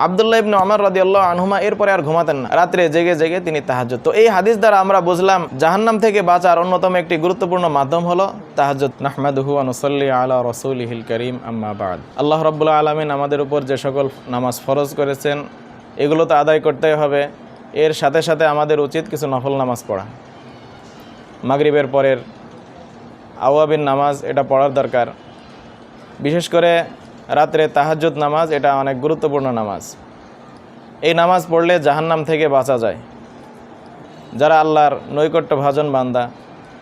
আবদুল্লাহ ইবনে আমার রাদিয়াল্লাহু আনহুমা এরপরে আর ঘুমাতেন না। রাত্রে জেগে জেগে তিনি তাহাজ্জুদ। তো এই হাদিস দ্বারা আমরা বুঝলাম, জাহান্নাম থেকে বাঁচার অন্যতম একটি গুরুত্বপূর্ণ মাধ্যম হলো তাহাজ্জুদ। নাহমাদুহু ওয়া নুসাল্লি আলা রাসূলিহিল কারীম, আম্মা বাদ। আল্লাহ রাব্বুল আলামিন আমাদের উপর যে সকল নামাজ ফরজ করেছেন, এগুলো তো আদায় করতেই হবে। এর সাথে সাথে আমাদের উচিত কিছু নফল নামাজ পড়া। মাগরিবের পরের আওয়াবিন নামাজ এটা পড়ার দরকার। বিশেষ করে রাত্রে তাহাজ্জুদ নামাজ, এটা অনেক গুরুত্বপূর্ণ নামাজ। এই নামাজ পড়লে জাহান্নাম থেকে বাঁচা যায়। যারা আল্লাহর নৈকট্য ভাজন বান্দা,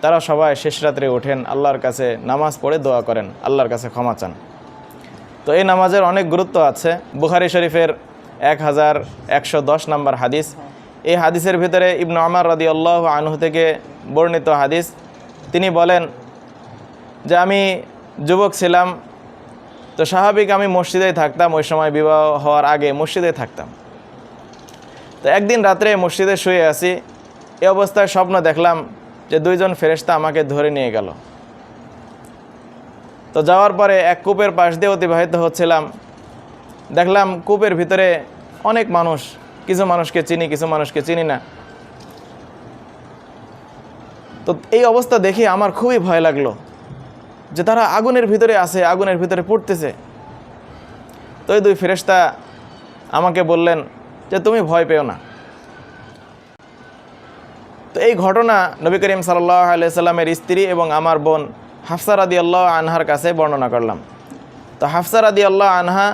তারা সবাই শেষ রাত্রে ওঠেন, আল্লাহর কাছে নামাজ পড়ে দোয়া করেন, আল্লাহর কাছে ক্ষমা চান। তো এই নামাজের অনেক গুরুত্ব আছে। বুখারি শরীফের এক হাজার একশো দশ নম্বর হাদিস। এই হাদিসের ভিতরে ইবনু আমার রাদি আল্লাহ আনহু থেকে বর্ণিত হাদিস। তিনি বলেন যে, আমি যুবক ছিলাম তো স্বাভাবিক আমি মসজিদেই থাকতাম, ওই সময় বিবাহ হওয়ার আগে মসজিদে থাকতাম। তো একদিন রাত্রে মসজিদে শুয়ে আছি, এ অবস্থায় স্বপ্ন দেখলাম যে দুইজন ফেরেশতা আমাকে ধরে নিয়ে গেল। তো যাওয়ার পরে এক কূপের পাশ দিয়ে অতিবাহিত হচ্ছিলাম। দেখলাম কূপের ভিতরে অনেক মানুষ, কিছু মানুষকে চিনি, কিছু মানুষকে চিনি না। তো এই অবস্থা দেখে আমার খুবই ভয় লাগল। যে তারা আগুনের ভিতরে আছে, আগুনের ভিতরে পড়তেছে। তো এই দুই ফেরেশতা আমাকে বললেন যে, তুমি ভয় পেও না। তো এই ঘটনা নবী করিম সাল্লাহ আলাইসাল্লামের স্ত্রী এবং আমার বোন হাফসার আদি আল্লাহ আনহার কাছে বর্ণনা করলাম। তো হাফসার আদি আল্লাহ আনহা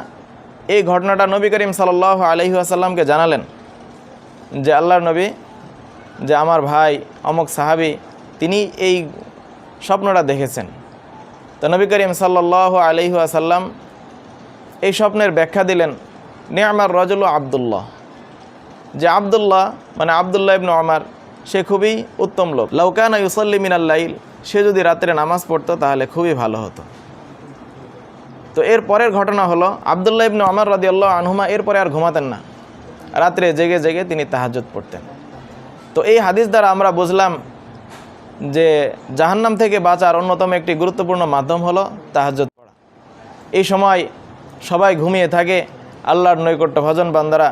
এই ঘটনাটা নবী করিম সাল্লাহ আলহি আসাল্লামকে জানালেন যে, আল্লাহর নবী, যে আমার ভাই অমক সাহাবি, তিনি এই স্বপ্নটা দেখেছেন। তো নবী করিম সাল্লাহ আলহি আসাল্লাম এই স্বপ্নের ব্যাখ্যা দিলেন নে আমার রজল আবদুল্লাহ। যে আবদুল্লাহ মানে আবদুল্লাহ ইবনু আমার সে খুবই উত্তম লোক। লৌকানা ইউসল্লি মিনাল্লাইল সে যদি রাত্রে নামাজ পড়তো তাহলে খুবই ভালো হতো। তো এর পরের ঘটনা হলো, আবদুল্লাহ ইবনু আমার রাদিয়াল্লাহ আনহুমা এরপরে আর ঘুমাতেন না। রাত্রে জেগে জেগে তিনি তাহাজ্জুদ পড়তেন। তো এই হাদিস দ্বারা আমরা বুঝলাম যে জাহান্নাম থেকে বাঁচার অন্যতম একটি গুরুত্বপূর্ণ মাধ্যম হলো তাহাজ্জুদ পড়া। এই সময় সবাই ঘুমিয়ে থাকে, আল্লাহর নৈকট্য ভজন বান্দারা,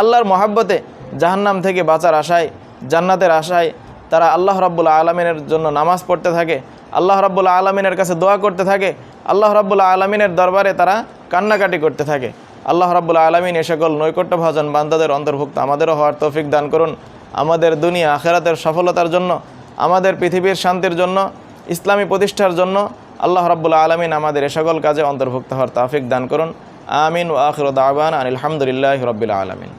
আল্লাহর মহাব্বতে জাহান্নাম থেকে বাঁচার আশায়, জান্নাতের আশায় তারা আল্লাহ রাব্বুল আলমিনের জন্য নামাজ পড়তে থাকে, আল্লাহ রাব্বুল আলমিনের কাছে দোয়া করতে থাকে, আল্লাহ রাব্বুল আলমিনের দরবারে তারা কান্নাকাটি করতে থাকে। আল্লাহ রাব্বুল আলমিন এ সকল নৈকট্য ভজন বান্দাদের অন্তর্ভুক্ত আমাদেরও হওয়ার তৌফিক দান করুন। আমাদের দুনিয়া আখেরাতের সফলতার জন্য আমাদের পৃথিবীর শান্তির জন্য, ইসলামী প্রতিষ্ঠার জন্য আল্লাহ রাবুল্লা আলমিন আমাদের এ সকল কাজে অন্তর্ভুক্ত হওয়ার তাফিক দান করুন। আমিন ও আখির দাওয়ান আনিল হামদুলিল্লাহ রবিল আলমিন।